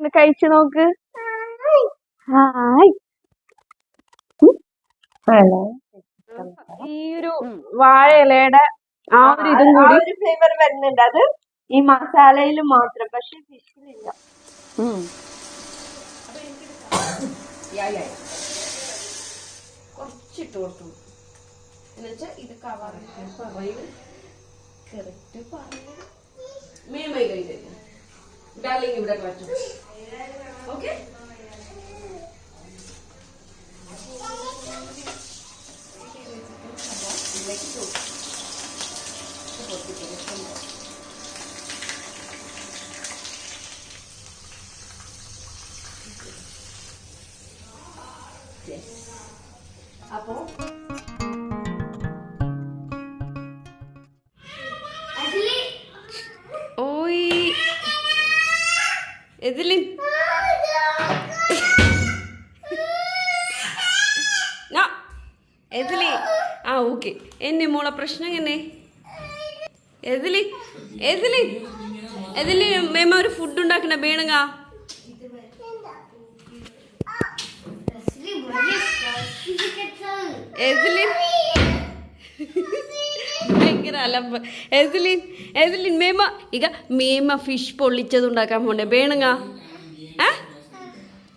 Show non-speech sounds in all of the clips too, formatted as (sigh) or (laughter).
എങ്ങനെയുണ്ട് കഴിച്ചു നോക്ക്. ഹായ്. ഈ ഒരു വാഴ ഇലയുടെ ആ ഒരു ഇതും കൂടി ഒരു ഫ്ലേവർ വരുന്നുണ്ട്. അത് ഈ മസാലയിൽ മാത്രം പക്ഷെ ഫിഷിലില്ല കുറച്ചിട്ട് കൊടുത്തു. എന്നുവെച്ചാൽ ഇത് കവർ പറയും കറക്റ്റ് പറയും മേമായി കഴിഞ്ഞു. ഡാർലിംഗ് ഇവിടെ പറ്റും ഓക്കെ അപ്പോ പ്രശ്നം എങ്ങനെ? എതിലി എതിലി എതിലി മേമ ഒരു ഫുഡ് ഉണ്ടാക്കണ എതിലിൻ ഭയങ്കര അലമ്പ്. എസിലിൻ എസിലിൻ മേമ ಈಗ മേമ ഫിഷ് പൊള്ളിച്ചത് ഉണ്ടാക്കാൻ പോണ്ടേ വേണുങ്ങ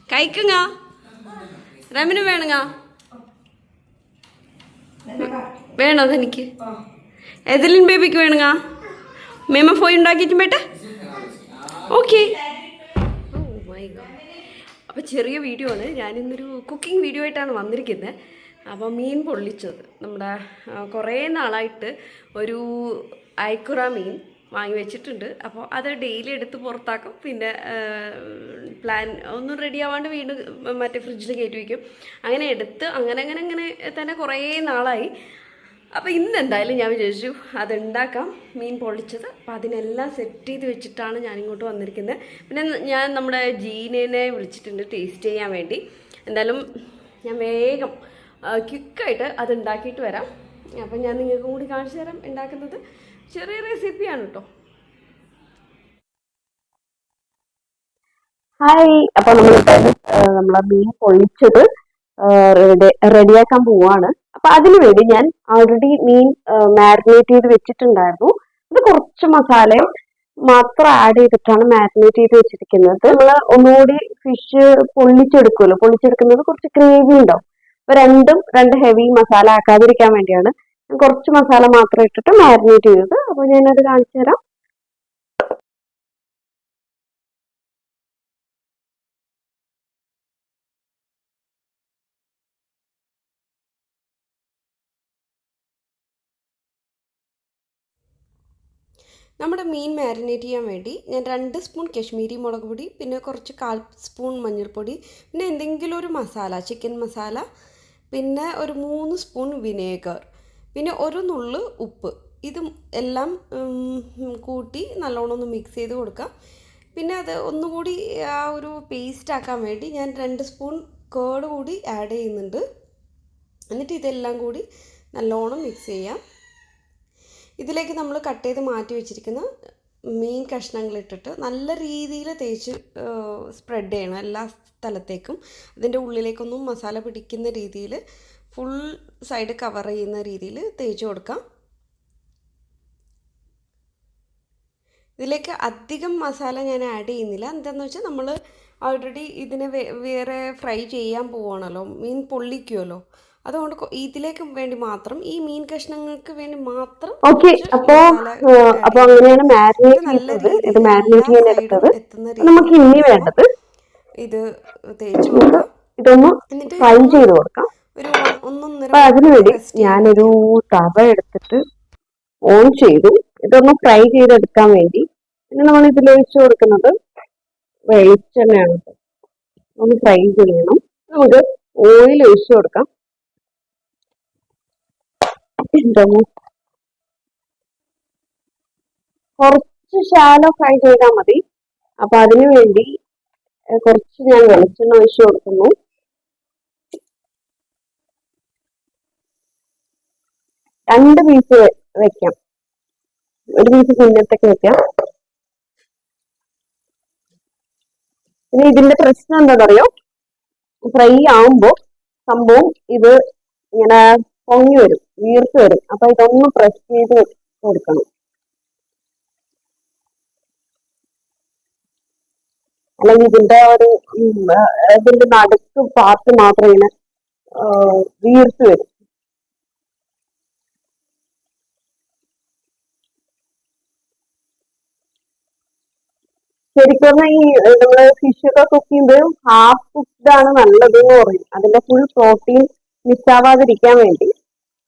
കഴിക്കുങ്ങ റമിന് വേണങ്ങ വേണോ അതെനിക്ക്? എതിലിൻ ബേബിക്ക് വേണുങ്ങ? മേമ പോയി ഉണ്ടാക്കിയിട്ടും ബേട്ടെ? ഓക്കെ. അപ്പോൾ ചെറിയ വീഡിയോ ആണ്. ഞാനിന്നൊരു കുക്കിംഗ് വീഡിയോ ആയിട്ടാണ് വന്നിരിക്കുന്നത് അപ്പോൾ മീൻ പൊള്ളിച്ചത്. നമ്മുടെ കുറേ നാളായിട്ട് ഒരു അയക്കുറ മീൻ വാങ്ങി വെച്ചിട്ടുണ്ട്. അപ്പോൾ അത് ഡെയിലി എടുത്ത് പുറത്താക്കും. പിന്നെ പ്ലാൻ ഒന്നും റെഡി ആവാണ്ട് വീണ്ടും മറ്റേ ഫ്രിഡ്ജിൽ കയറ്റി വയ്ക്കും അങ്ങനെ എടുത്ത് അങ്ങനെ അങ്ങനെ അങ്ങനെ തന്നെ കുറേ നാളായി. അപ്പോൾ ഇന്ന് എന്തായാലും ഞാൻ വിചാരിച്ചു അതുണ്ടാക്കാം. മീൻ പൊളിച്ചത് അപ്പോൾ അതിനെല്ലാം സെറ്റ് ചെയ്ത് വെച്ചിട്ടാണ് ഞാൻ ഇങ്ങോട്ട് വന്നിരിക്കുന്നത്. പിന്നെ ഞാൻ നമ്മുടെ ജീനേനെ വിളിച്ചിട്ടുണ്ട് ടേസ്റ്റ് ചെയ്യാൻ വേണ്ടി. എന്തായാലും ഞാൻ വേഗം ക്വിക്കായിട്ട് അത് ഉണ്ടാക്കിയിട്ട് വരാം. അപ്പം ഞാൻ നിങ്ങൾക്കും കൂടി കാണിച്ചു തരാം ഉണ്ടാക്കുന്നത്. ചെറിയ റെസിപ്പിയാണ് കേട്ടോ ഹായ് അപ്പോൾ നമ്മൾ നമ്മളെ മീൻ പൊള്ളിച്ചത് റെഡിയാക്കാൻ പോവാണ്. അപ്പൊ അതിനു വേണ്ടി ഞാൻ ഓൾറെഡി മീൻ മാരിനേറ്റ് ചെയ്ത് വെച്ചിട്ടുണ്ടായിരുന്നു. ഇത് കുറച്ച് മസാലയും മാത്രം ആഡ് ചെയ്തിട്ടാണ് മാരിനേറ്റ് ചെയ്ത് വെച്ചിരിക്കുന്നത്. നമ്മൾ ഒന്നുകൂടി ഫിഷ് പൊള്ളിച്ചെടുക്കുമല്ലോ. പൊള്ളിച്ചെടുക്കുന്നത് കുറച്ച് ഗ്രേവി ഉണ്ടാവും. അപ്പൊ രണ്ടും രണ്ട് ഹെവി മസാല ആക്കാതിരിക്കാൻ വേണ്ടിയാണ് കുറച്ച് മസാല മാത്രം ഇട്ടിട്ട് മാരിനേറ്റ് ചെയ്തത്. അപ്പൊ ഞാനത് കാണിച്ചു തരാം നമ്മുടെ മീൻ മാരിനേറ്റ് ചെയ്യാൻ വേണ്ടി ഞാൻ രണ്ട് സ്പൂൺ കശ്മീരി മുളക് പൊടി പിന്നെ കുറച്ച് കാൽ സ്പൂൺ മഞ്ഞൾപ്പൊടി പിന്നെ എന്തെങ്കിലും ഒരു മസാല ചിക്കൻ മസാല പിന്നെ ഒരു മൂന്ന് സ്പൂൺ വിനേഗർ പിന്നെ ഒരു നുള്ള് ഉപ്പ്. ഇത് എല്ലാം കൂട്ടി നല്ലോണം ഒന്ന് മിക്സ് ചെയ്ത് കൊടുക്കാം. പിന്നെ അത് ഒന്നുകൂടി ആ ഒരു പേസ്റ്റ് ആക്കാൻ വേണ്ടി ഞാൻ രണ്ട് സ്പൂൺ കേട് കൂടി ആഡ് ചെയ്യുന്നുണ്ട്. എന്നിട്ട് ഇതെല്ലാം കൂടി നല്ലോണം മിക്സ് ചെയ്യാം. ഇതിലേക്ക് നമ്മൾ കട്ട് ചെയ്ത് മാറ്റി വെച്ചിരിക്കുന്ന മീൻ കഷ്ണങ്ങൾ ഇട്ടിട്ട് നല്ല രീതിയിൽ തേച്ച് സ്പ്രെഡ് ചെയ്യണം എല്ലാ സ്ഥലത്തേക്കും. അതിന്റെ ഉള്ളിലേക്കൊന്നും മസാല പിടിക്കുന്ന രീതിയിൽ ഫുൾ സൈഡ് കവർ ചെയ്യുന്ന രീതിയിൽ തേച്ച് കൊടുക്കാം. ഇതിലേക്ക് അധികം മസാല ഞാൻ ആഡ് ചെയ്യുന്നില്ല. എന്താണെന്ന് വെച്ചാൽ നമ്മൾ ഓൾറെഡി ഇതിനെ വേറെ ഫ്രൈ ചെയ്യാൻ പോവാണല്ലോ. മീൻ പൊള്ളിക്കുമല്ലോ അതുകൊണ്ട് ഇതിലേക്ക് വേണ്ടി മാത്രം ഈ മീൻ കഷ്ണങ്ങൾക്ക് വേണ്ടി മാത്രം ഓക്കെ അപ്പോ അപ്പൊ അങ്ങനെയാണ് മാരിനേറ്റ് ഇത് മാരിനേറ്റ് ചെയ്യാൻ എടുത്തത്. നമുക്ക് ഇനി വേണ്ടത് ഇത് തേച്ച് കൊടുക്കാം. ഇതൊന്ന് ഫ്രൈ ചെയ്ത് കൊടുക്കാം. അപ്പൊ അതിനുവേണ്ടി ഞാനൊരു തവ എടുത്തിട്ട് ഓൺ ചെയ്തു. ഇതൊന്ന് ഫ്രൈ ചെയ്തെടുക്കാൻ വേണ്ടി. പിന്നെ നമ്മൾ ഇതിൽ ഒഴിച്ചു കൊടുക്കുന്നത് വെളിച്ചെണ്ണയാണ്. ഒന്ന് ഫ്രൈ ചെയ്യണം. നമുക്ക് ഓയിൽ ഒഴിച്ചു കൊടുക്കാം. എന്താണ് കുറച്ച് ശാലോ ഫ്രൈ ചെയ്താൽ മതി. അപ്പൊ അതിനു വേണ്ടി കുറച്ച് ഞാൻ വെളിച്ചെണ്ണ ഒഴിച്ചു കൊടുക്കുന്നു. രണ്ട് പീസ് വെക്കാം. ഒരു പീസ് കുഞ്ഞത്തൊക്കെ വെക്കാം. പിന്നെ ഇതിന്റെ പ്രശ്നം എന്താണെന്നറിയോ ഫ്രൈ ആവുമ്പോ സംഭവം ഇത് ഇങ്ങനെ പൊങ്ങി വരും. വീർത്ത് വരും അപ്പൊ ഇതൊന്ന് പ്രസ് ചെയ്ത് കൊടുക്കണം. അല്ലെങ്കിൽ ഇതിന്റെ ഒരു ഇതിന്റെ നടുക്ക് പാർട്ട് മാത്രം ഇങ്ങനെ വീർത്ത് വരും. ശരിക്കും പറഞ്ഞാൽ ഈ നമ്മൾ ഫിഷ് ഒക്കെ കുക്ക് ചെയ്യുമ്പോൾ ഹാഫ് കുക്ക്ഡ് ആണ് നല്ലത് എന്ന് പറയും. അതിന്റെ ഫുൾ പ്രോട്ടീൻ മിസ്സാവാതിരിക്കാൻ വേണ്ടി.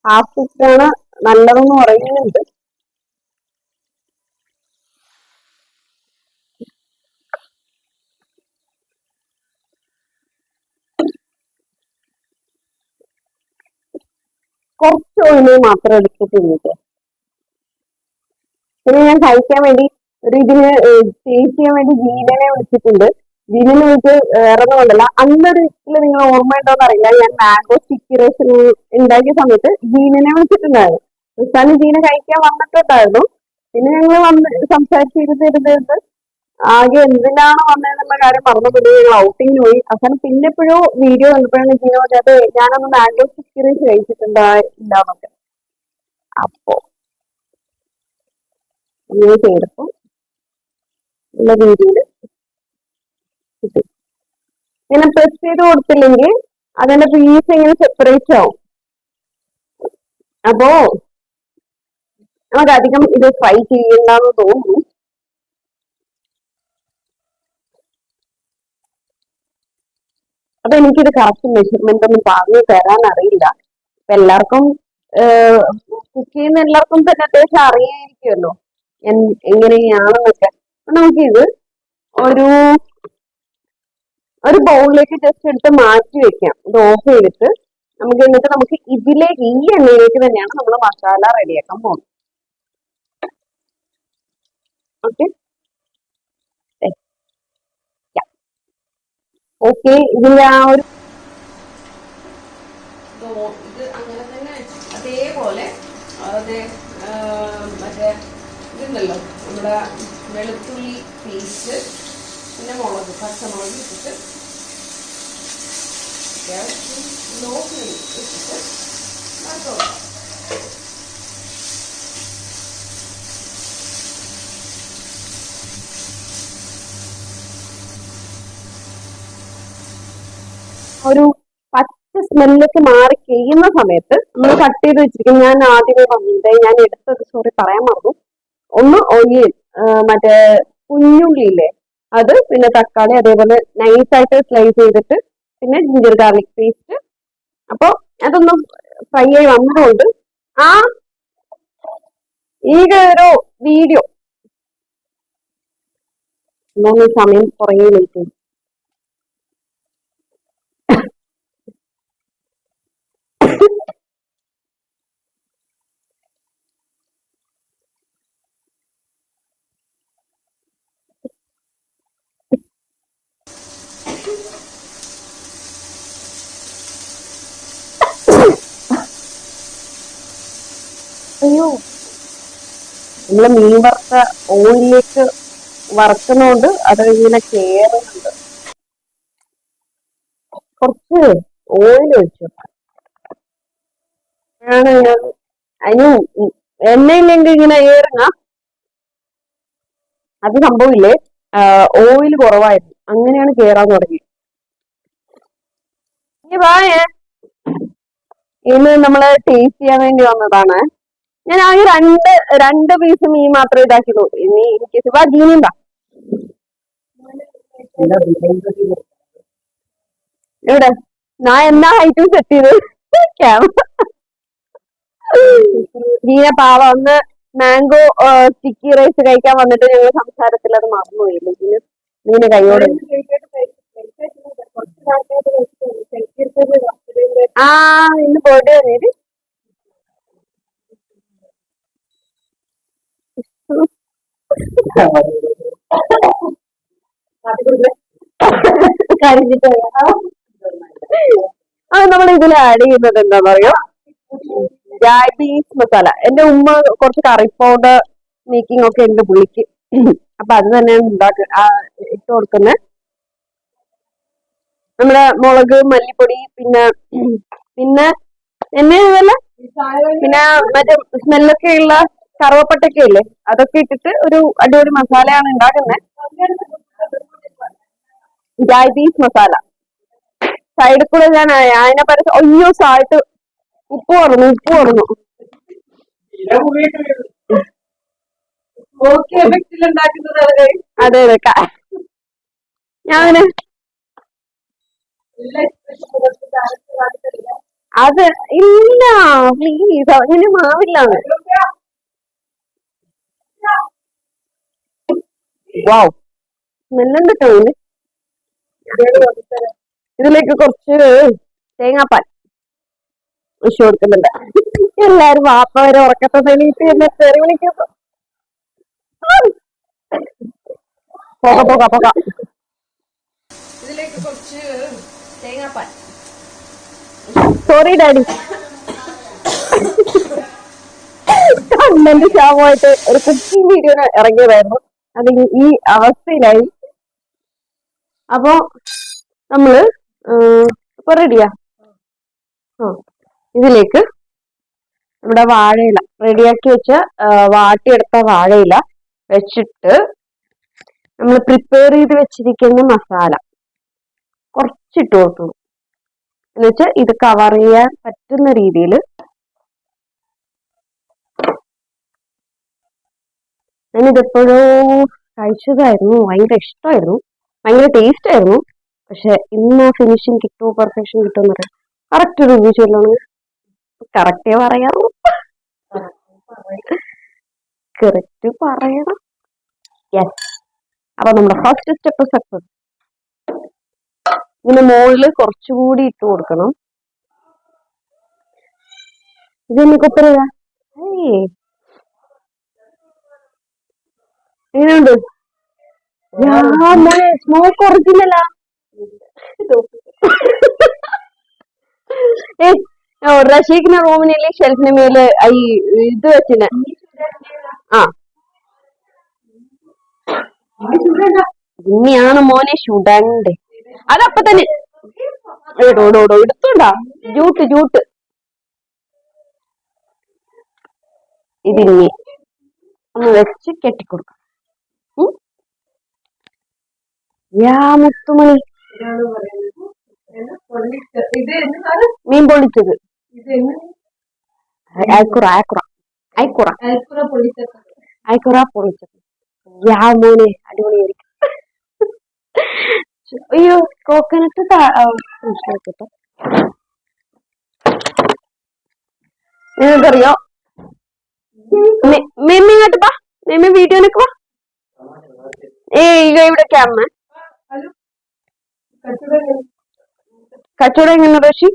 ഹാഫ് കുക്ക്ഡ് ആണ് നല്ലതെന്ന് പറയുന്നുണ്ട്. കുറച്ച് ഓയിൽ മാത്രം എടുത്തിട്ടുണ്ട് പിന്നെ ഞാൻ കഴിക്കാൻ വേണ്ടി ഒരു ഇതിന് ടേസ്റ്റ് ചെയ്യാൻ വേണ്ടി ജീവനെ വിളിച്ചിട്ടുണ്ട് വേറെ ഒന്നും കൊണ്ടല്ല അന്നൊരു നിങ്ങൾ നിങ്ങൾ ഓർമ്മയുണ്ടോന്ന് അറിയില്ല. ഞാൻ മാംഗോ സ്റ്റിക്കി റൈസ് ഉണ്ടാക്കിയ സമയത്ത് ജീനനെ വിളിച്ചിട്ടുണ്ടായിരുന്നു. ഉസ്താന് ജീന കഴിക്കാൻ വന്നിട്ടുണ്ടായിരുന്നു. പിന്നെ ഞങ്ങൾ വന്ന് സംസാരിച്ചിരുന്നിരുന്നിരുന്ന് ആകെ എന്തിനാണ് വന്നതെന്നുള്ള കാര്യം മറന്നുപോയി. ഞങ്ങൾ ഔട്ടിങ്ങിന് പോയി. അവസാനം പിന്നെ എപ്പോഴും വീഡിയോ കണ്ടപ്പോഴാണ് ജീന പറഞ്ഞത് ഞാനൊന്ന് മാംഗോ സ്റ്റിക്കി റൈസ് കഴിച്ചിട്ടുണ്ടായില്ലാന്നൊക്കെ. അപ്പോ ഇങ്ങനെ ചെയ്തപ്പോ ഉള്ള രീതിയിൽ കിട്ടി ഇങ്ങനെ പ്രസ് ചെയ്ത് കൊടുത്തില്ലെങ്കിൽ അതിന്റെ പീസ് ഇങ്ങനെ സെപ്പറേറ്റ് ആവും. അപ്പോ നമുക്ക് അധികം ഇത് ഫ്രൈ ചെയ്യണ്ടെന്ന് തോന്നുന്നു. അപ്പൊ എനിക്കിത് കറക്റ്റ് മെഷർമെന്റ് ഒന്നും പറഞ്ഞു തരാൻ അറിയില്ല എല്ലാവർക്കും കുക്ക് ചെയ്യുന്ന എല്ലാവർക്കും തന്നെ അത്യാവശ്യം അറിയായിരിക്കുമല്ലോ. എങ്ങനെയാണെന്നൊക്കെ. നമുക്കിത് ഒരു ഒരു ബൗളിലേക്ക് ജസ്റ്റ് എടുത്ത് മാറ്റി വെക്കാം. ഇത് ഓഫ് ചെയ്തിട്ട് നമുക്ക് എന്നിട്ട് നമുക്ക് ഇതിലേക്ക് ഈ എണ്ണയിലേക്ക് തന്നെയാണ് നമ്മൾ മസാല റെഡിയാക്കാൻ പോകുന്നത്. ഓക്കെ ഓക്കെ ഇതിന്റെ ആ ഒരു അങ്ങനെ തന്നെ അതേപോലെ ഇതുണ്ടല്ലോ നമ്മുടെ വെളുത്തുള്ളി പേസ്റ്റ് പിന്നെ മുളക് പച്ചമുളക് ഇട്ടിട്ട് ഒരു പച്ച സ്മെല്ലൊക്കെ മാറി കഴിയുന്ന സമയത്ത് നമ്മൾ കട്ട് ചെയ്ത് വെച്ചിരിക്കും. ഞാൻ ആദ്യമേ പറഞ്ഞിട്ട് ഞാൻ എടുത്തത് സോറി പറയാൻ മറന്നു. ഒന്ന് ഒനിയൻ മറ്റേ കുഞ്ഞുള്ളിയില്ലേ അത് പിന്നെ തക്കാളി അതേപോലെ നൈസായിട്ട് സ്ലൈസ് ചെയ്തിട്ട് പിന്നെ ജിഞ്ചർ ഗാർലിക് പേസ്റ്റ് അപ്പൊ അതൊന്ന് ഫ്രൈ ആയി വന്നതുകൊണ്ട് ആ ഈ ഒരു വീഡിയോ സമയം കുറേ ലേറ്റ് ചെയ്തു അയ്യോ നമ്മൾ മീൻ വറുത്ത ഓയിലേക്ക് വറുക്കുന്നോണ്ട് അത് ഇങ്ങനെ കേറുന്നുണ്ട്. കുറച്ച് ഓയിൽ ഒഴിച്ചു ആണ് അതിന് എണ്ണയില്ലെങ്കിൽ ഇങ്ങനെ ഏറുക അത് സംഭവില്ലേ? ഓയിൽ കുറവായിരുന്നു. അങ്ങനെയാണ് കേറാൻ തുടങ്ങി ഇനി വായേ. ഇന്ന് നമ്മൾ ടേസ്റ്റ് ചെയ്യാൻ വേണ്ടി വന്നതാണ്. ഞാൻ ആകെ രണ്ട് രണ്ട് പീസ് മീൻ മാത്രമേ ഇതാക്കിയുള്ളൂ. ഇനി എനിക്ക് വാ ജീനുണ്ടാ ഇവിടെ ഞാൻ എന്നാ ഹൈറ്റും സെറ്റ് ചെയ്ത് ജീന പാവ ഒന്ന് മാംഗോ സ്റ്റിക്കി റൈസ് കഴിക്കാൻ വന്നിട്ട് ഞങ്ങൾ സംസാരത്തിൽ അത് മറന്നുപോയില്ലേ ജീന കൈയോട് കൈയോടെ ആ ഇന്ന് പോയിട്ട് ആ നമ്മൾ ഇതിൽ ആഡ് ചെയ്യുന്നത് എന്താന്ന് അറിയോ ജാബീസ് മസാല എന്റെ ഉമ്മ കുറച്ച് കറി പൗഡർ മേക്കിംഗ് ഒക്കെ ഉണ്ട് പുള്ളിക്ക്. അപ്പൊ അത് തന്നെയാണ് ഉണ്ടാക്ക ഇട്ട് കൊടുക്കുന്നത് നമ്മുടെ മുളക് മല്ലിപ്പൊടി പിന്നെ പിന്നെ എന്നെ പിന്നെ മറ്റേ സ്മെല്ലൊക്കെ ഉള്ള കറുവപ്പട്ടൊക്കെ ഇല്ലേ അതൊക്കെ ഇട്ടിട്ട് ഒരു അടിപൊളി മസാലയാണ് ഉണ്ടാക്കുന്നത്. ജായ്ബീസ് മസാല. സൈഡിൽ കൂടെ ഞാൻ അതിനെ പരസ്യം അയ്യോ സായിട്ട് ഉപ്പ് പറഞ്ഞു ഉപ്പ് പറഞ്ഞു അതെ. അതെ ഞാൻ അത് ഇല്ല പ്ലീസ് അങ്ങനെ മാവില്ലാന്ന്. വാവ് സ്മെല്ലുണ്ട് ടോന് ഇതിലേക്ക് കുറച്ച് തേങ്ങാപ്പാൽ ഒഴിച്ചു കൊടുക്കുന്നുണ്ട്. എല്ലാരും വാപ്പ വരെ ഉറക്കത്തെ തെളിയിട്ട് എന്നെ തെറി വിളിക്കുന്നു. പോക പോക പോക. ഇതിലേക്ക് കുറച്ച് തേങ്ങാപ്പാൽ. സോറി ഡാഡി കണ്ണന്റെ ക്ഷാമമായിട്ട് ഒരു കുക്കിംഗ് വീഡിയോ ഇറങ്ങിയതായിരുന്നു. അത് ഈ- അവസ്ഥയിലായി. അപ്പോ നമ്മൾ ഇപ്പൊ റെഡിയാ ഇതിലേക്ക് നമ്മുടെ വാഴയില. റെഡിയാക്കി വെച്ച വാട്ടിയെടുത്ത വാഴയില വെച്ചിട്ട് നമ്മൾ പ്രിപ്പയർ ചെയ്ത് വെച്ചിരിക്കുന്ന മസാല കുറച്ചിട്ട് കൊടുക്കണം. എന്നുവെച്ചാൽ ഇത് കവർ ചെയ്യാൻ പറ്റുന്ന രീതിയിൽ ഞാനിതെപ്പോഴോ കഴിച്ചതായിരുന്നു ഭയങ്കര ഇഷ്ടമായിരുന്നു ഭയങ്കര ടേസ്റ്റ് ആയിരുന്നു പക്ഷെ ഇന്ന് ഫിനിഷിങ് കിട്ടുമോ പെർഫെക്ഷൻ കിട്ടുമോ പറയാം കറക്റ്റ് റിവ്യൂ ചെയ്യലാണ് കറക്റ്റേ പറയാമോ കറക്റ്റ് പറയണം യെസ് അപ്പൊ നമ്മുടെ ഫസ്റ്റ് സ്റ്റെപ്പ് സക്സസ് ഇതിന് മുകളിൽ കുറച്ചുകൂടി ഇട്ട് കൊടുക്കണം ഇത് എനിക്ക് കുപ്പറിയ എങ്ങനെയുണ്ട് സ്മോക്ക് റഷീഖിന്റെ റൂമിനിൽ ഷെൽഫിന് മേലെ ഈ ഇത് വെച്ചിന്? ആ. ഇനിയാണ് മോനെ ചുടണ്ട്. അതപ്പൊ തന്നെ. എടോ, എടുത്തോണ്ടാ. ജൂട്ട് ജൂട്ട്. ഇതിനി ഒന്ന് വെച്ച് കെട്ടിക്കൊടുക്കാം. യാ മുത്തുമണി. മീൻ പൊള്ളിച്ചത്. അയക്കുറ അയക്കുറ. അയക്കുറ. അയക്കുറ പൊള്ളിച്ചത്. യാ മോനെ അടിപൊളിയായിരിക്കും അയ്യോ കോക്കനട്ട് മനസ്സിലാക്കട്ടെ നിങ്ങൾക്കറിയോ? മെമ്മി ഇങ്ങോട്ട് വാ. മെമ്മി വീഡിയോയിലേക്ക് പാ ഏയ് ഇവിടെ അമ്മ കച്ചവടം എങ്ങനെ? റഷി?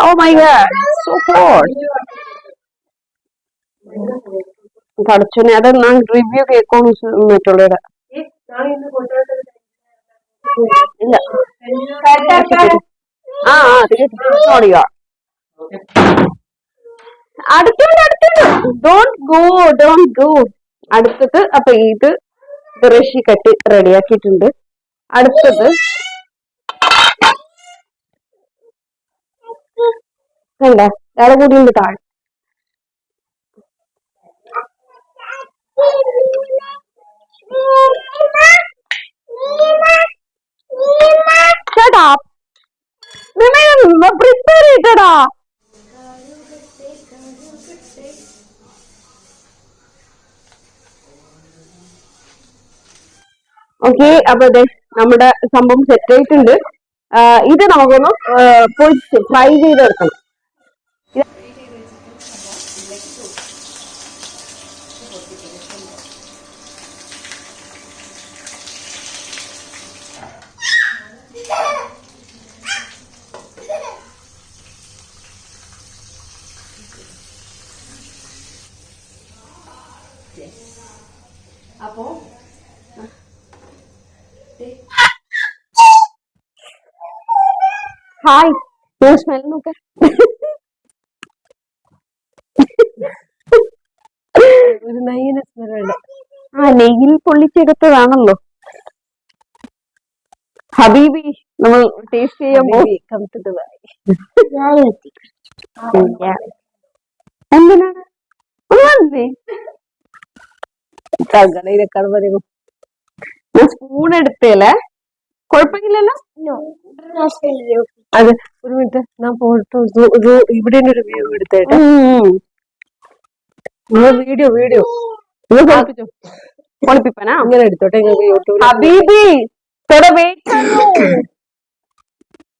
Oh my god so hot പഠിച്ചോനെ അത് ഞാൻ റിവ്യൂ കേൾക്കോന്ന് മറ്റുള്ളവരെ ഇല്ല. ആ ആ നോടിയോ അടുത്തുണ്ട് അടുത്തുണ്ട് ഡോണ്ട് ഗോ ഡോണ്ട് ഗോ അടുത്തത് അപ്പൊ ഇത് ബ്രഷി കട്ടി റെഡിയാക്കിയിട്ടുണ്ട്. അടുത്തത്. കണ്ട? വേറെ കൂടി ഉണ്ട് താഴെ. ചേട്ടാ. പ്രിപ്പയർ ചെയ്തടാ ഓക്കെ അപ്പൊ അതെ നമ്മുടെ സംഭവം സെറ്റ് ആയിട്ടുണ്ട്. ഇത് നമുക്കൊന്ന് പൊരിച്ച് ഫ്രൈ ചെയ്തെടുക്കണം. ഹായ്. സ്മെൽ നോക്കാം. ഒരു നയ്യന സ്മെല്ലുണ്ട് ആ നെയ്യിൽ പൊള്ളിച്ചെടുത്തതാണല്ലോ. ഹബീബി നമ്മൾ ടേസ്റ്റ് ചെയ്യുമ്പോ എന്തിനാണ്? സ്പൂൺ എടുത്തേലേ? കുഴപ്പമില്ലല്ലോ? അത് ഒരു മിനിറ്റ് ഞാൻ പോയിട്ട് ഒരു ഇവിടെ ഒരു വ്യൂ എടുത്തേട്ടെ. വീഡിയോ വീഡിയോ പൊളിപ്പിപ്പനാ ഇങ്ങനെ എടുത്തോട്ടെ ഹബീബി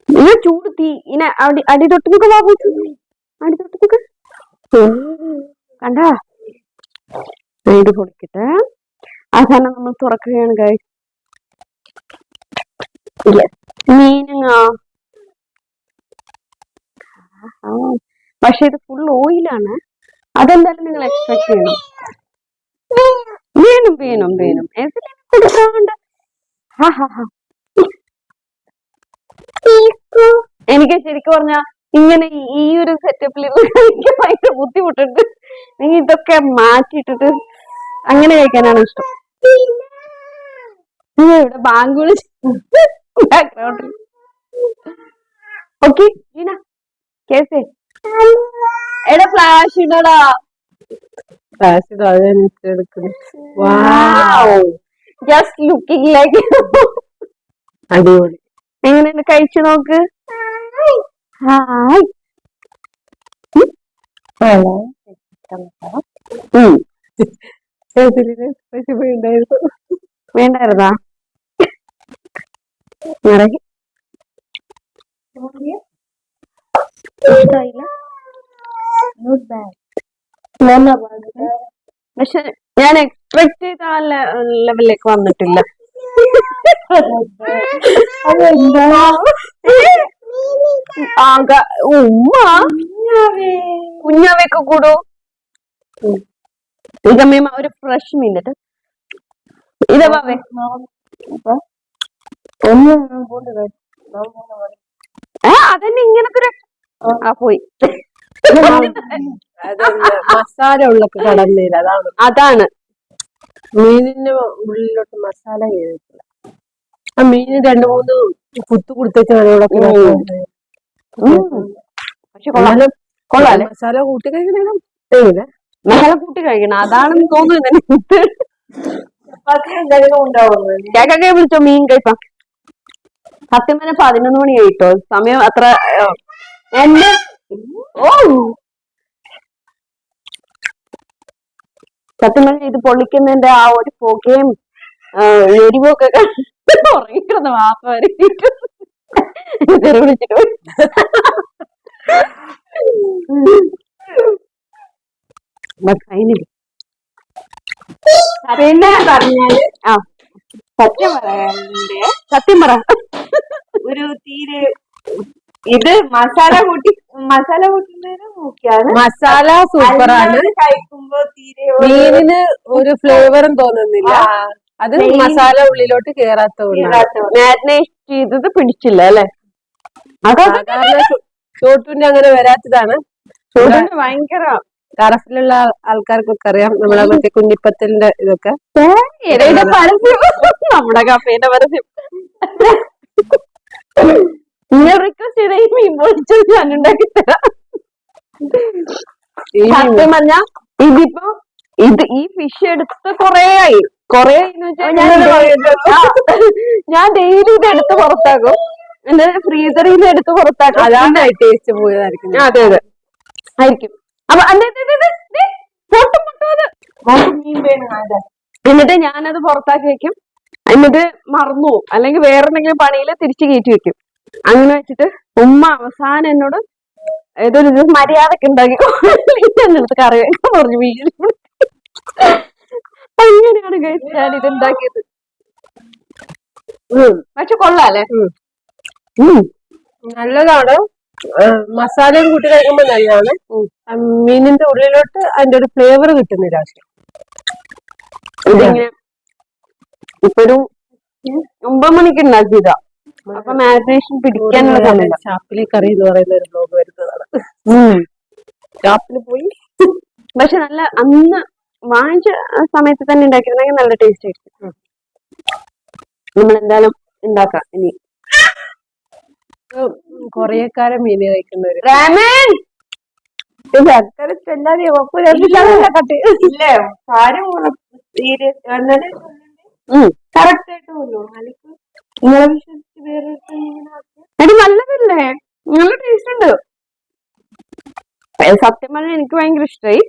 ഇങ്ങനെ ചൂട് തീ. ഇനെ അടി അടി തൊട്ട് നിൽക്ക് ബാബു? അടി തൊട്ട് നോക്ക് കണ്ടാ ഇത് പൊളിക്കട്ടെ. സാധനം നമ്മൾ തുറക്കുകയാണ് കൈ മീനുങ്ങ? പക്ഷെ ഇത് ഫുൾ ഓയിലാണ് അതെന്തായാലും നിങ്ങൾ എക്സ്പെക്ട് ചെയ്യണം. വേണം വേണം വേണം. ഹാ. എനിക്ക് ശരിക്കും പറഞ്ഞ ഇങ്ങനെ ഈ- ഒരു സെറ്റപ്പിൽ എനിക്ക് ഭയങ്കര ബുദ്ധിമുട്ടുണ്ട്. നിങ്ങൾ ഇതൊക്കെ മാറ്റിയിട്ടിട്ട് അങ്ങനെ കഴിക്കാനാണ് ഇഷ്ടം. ഇവിടെ ബാങ്ക് ബാക്ക്ഗ്രൗണ്ടിൽ ഓക്കെ ജീന. കേസേ എടാ ഫ്ലാഷ് ഇടടാ. എടുക്കുന്നു ജസ്റ്റ് ലുക്കിംഗ് ലൈക്ക് അടിപൊളി. എങ്ങനെ കഴിച്ചു നോക്ക്. ഹായ് വേണ്ടായിരുന്നാ നിറയെ പക്ഷെ ഞാൻ എക്സ്പെക്ട് ചെയ്ത ആ ലെവലിലേക്ക് വന്നിട്ടില്ല. ആക ഉമ്മ. കുഞ്ഞാവയൊക്കെ കൂടൂ. ഇതമ്മ ഒരു ഫ്രഷ് മീനിട്ട് ഇതാ ബാവേ അതന്നെ ഇങ്ങനത്തെ ഒരു ആ പോയി. (laughs) മസാല ഉള്ളൊക്കെ കടന്നില്ല അതാണ്. അതാണ്. മീനിന്റെ ഉള്ളിലോട്ട് മസാല കയറിയിട്ടില്ല. ആ മീന് രണ്ടു മൂന്ന് കുത്തു കൊടുത്തേക്ക് അതോടൊക്കെ. പക്ഷെ കൊള്ളാലും. കൊള്ളാല്ലേ മസാല കൂട്ടി കഴിക്കണം മസാല കൂട്ടി കഴിക്കണം. അതാണെന്ന് തോന്നുന്നു കേക്കൊക്കെ വിളിച്ചോ മീൻ കഴിപ്പാ? സത്യം തന്നെ പതിനൊന്ന് മണി ആയിട്ടോ സമയം അത്ര എന്റെ ഓ സത്യം പറഞ്ഞ ഇത് പൊള്ളിക്കുന്നതിന്റെ ആ ഒരു പുകയും എരിവൊക്കെ ഉറങ്ങിക്കിടന്ന വാപ്പ വരെ തെറി വിളിച്ചിട്ട് പോയി. But finally. പിന്നെ പറഞ്ഞാൽ ആ സത്യം പറയാ സത്യം പറ ഒരു തീരെ ഇത് മസാല കൂട്ടി മസാല കൂട്ടുന്നതിന് നോക്കിയാണ് മസാല സൂപ്പറാണ്. ആണ് കഴിക്കുമ്പോ തീരെ മീനിന് ഒരു ഫ്ലേവറും തോന്നുന്നില്ല. അത് മസാല ഉള്ളിലോട്ട് കേറാത്ത ചെയ്തത് പിടിച്ചില്ല അല്ലെ? ചോട്ടൂന്റെ അങ്ങനെ വരാത്തതാണ്. ഭയങ്കര കറഫിലുള്ള ആൾക്കാർക്കൊക്കെ അറിയാം. നമ്മളെ മറ്റേ കുഞ്ഞിപ്പത്തലിന്റെ ഇതൊക്കെ. നമ്മുടെ കഫേന്റെ പരസ്യം. (laughs) നിങ്ങൾ റിക്വസ്റ്റ് ചെയ്ത ഈ മീൻ പൊളിച്ചത് ഞാൻ ഉണ്ടാക്കി തരാം. ഈ സത്യം പറഞ്ഞ ഇതിപ്പോ ഇത് ഈ ഫിഷ് എടുത്ത് കൊറേ ആയി. കൊറേ ഞാൻ ഡെയിലി ഇത് എടുത്ത് പുറത്താക്കും. എന്റെ ഫ്രീസറിൽ നിന്ന് എടുത്ത് പുറത്താക്കും. അതാണ് ടേസ്റ്റ് പോയതായിരിക്കും. അതെ അതെ. ആയിരിക്കും. അപ്പൊ പൊട്ടും അതെ എന്നിട്ട് ഞാനത് പുറത്താക്കി വെക്കും. എന്നിട്ട് മറന്നു പോകും അല്ലെങ്കിൽ വേറെ എന്തെങ്കിലും പണിയിൽ തിരിച്ചു കയറ്റി വെക്കും. അങ്ങനെ വെച്ചിട്ട് ഉമ്മ അവസാനം എന്നോട് ഏതൊരു ദിവസം മര്യാദയ്ക്ക് ഉണ്ടാക്കി എന്റെ അടുത്ത് കറി വെക്കാൻ പറഞ്ഞു വീട്ടിൽ അങ്ങനെയാണ് കഴിച്ച് ഞാൻ ഇത് ഉണ്ടാക്കിയത്. പക്ഷെ കൊള്ളാല്ലേ. നല്ലതാണ്. മസാലയും കൂട്ടി കഴിക്കുമ്പോൾ നല്ലതാണ്. മീനിന്റെ ഉള്ളിലോട്ട് അതിന്റെ ഒരു ഫ്ലേവർ കിട്ടുന്നില്ല പക്ഷെ ഇതിങ്ങനെ? ഇപ്പൊ ഒരു ഒമ്പത് മണിക്ക് ഉണ്ടാക്കിയതാ അപ്പൊ മാരിനേഷൻ പിടിക്കാനുള്ള സമയം ചാപ്പിലി കറി എന്ന് പറയുന്ന ഒരു ബ്ലോഗ് വരുന്നതാണ്. ചാപ്പിൽ പോയി. പക്ഷെ നല്ല അന്ന് വാങ്ങിച്ച സമയത്ത് തന്നെ ഉണ്ടാക്കിയിരുന്നെങ്കിൽ നല്ല ടേസ്റ്റ് ആയിരിക്കും നമ്മൾ എന്തായാലും ഉണ്ടാക്കാം ഇനി. കൊറിയക്കാരൻ മീന് കഴിക്കുന്നവര്. രാമൻ. കറക്റ്റ് ആയിട്ട് പോലോ അല്ലെങ്കിൽ നിങ്ങളെ വിശ്വസിച്ച് വേറെ എടി നല്ലതല്ലേ? നല്ല ടേസ്റ്റ് ഉണ്ട്. സത്യം പറഞ്ഞാൽ എനിക്ക് ഭയങ്കര ഇഷ്ടമായി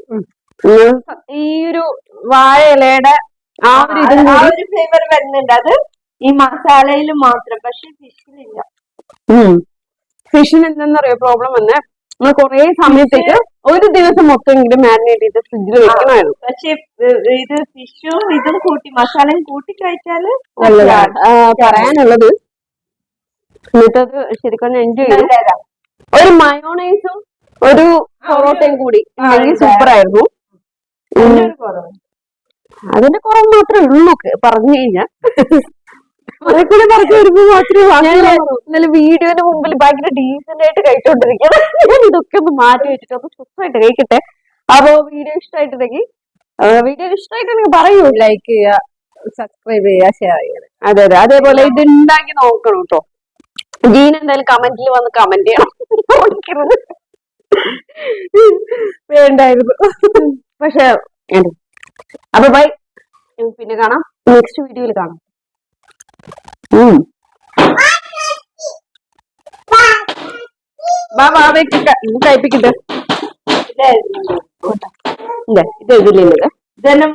ഈ ഒരു വാഴ ഇലയുടെ ആ ഒരു ഇതും ആ കൂടി ഒരു ഫ്ലേവർ വരുന്നുണ്ട്. അത് ഈ മസാലയിൽ മാത്രം പക്ഷെ ഫിഷിലില്ല ഫിഷിന് എന്തെന്നറിയോ പ്രോബ്ലം വന്നേ? നമ്മൾ കുറെ സമയത്തേക്ക് ഒരു ദിവസം മൊത്തം എങ്കിലും മാരിനേറ്റ് ചെയ്ത് ഫ്രിഡ്ജിൽ വെക്കണമായിരുന്നു. പക്ഷേ ഇത് ഫിഷും ഇതും കൂട്ടി മസാലയും കൂട്ടി കഴിച്ചാൽ പറയാനുള്ളത് എന്നിട്ടത് ശരിക്കും എൻജോയ് ചെയ്തു. ഒരു മയോണൈസും ഒരു പൊറോട്ടയും കൂടി. സൂപ്പർ ആയിരുന്നു. അതിന്റെ കുറവ് മാത്രമേ ഉള്ളൂ പറഞ്ഞു കഴിഞ്ഞാൽ അതൊക്കെ പറഞ്ഞു വരുമ്പോ മാത്രമേ ഞാൻ ഇന്നലെ വീഡിയോന്റെ മുമ്പിൽ ഭയങ്കര ഡീസെന്റ് ആയിട്ട് കഴിച്ചോണ്ടിരിക്കണം ഞാൻ ഇതൊക്കെ ഒന്ന് മാറ്റി വെച്ചിട്ട് ഒന്ന് സ്വസ്ഥമായിട്ട് കഴിക്കട്ടെ. അപ്പൊ വീഡിയോ ഇഷ്ടമായിട്ടുണ്ടെങ്കിൽ വീഡിയോ ഇഷ്ടമായിട്ടുണ്ടെങ്കിൽ പറയൂ. ലൈക്ക് ചെയ്യുക സബ്സ്ക്രൈബ് ചെയ്യുക ഷെയർ ചെയ്യുക. അതെ അതെ. അതേപോലെ ഇത് ഉണ്ടാക്കി നോക്കണം കേട്ടോ. ജീൻ എന്തായാലും കമന്റിൽ വന്ന് കമന്റ് ചെയ്യണം. വേണ്ടായിരുന്നു. പക്ഷെ. അപ്പൊ ബൈ പിന്നെ കാണാം. നെക്സ്റ്റ് വീഡിയോയിൽ കാണാം. വെക്ക ഇത് കഴിപ്പിക്കട്ടെ. ഇത് ഇതെല്ലാം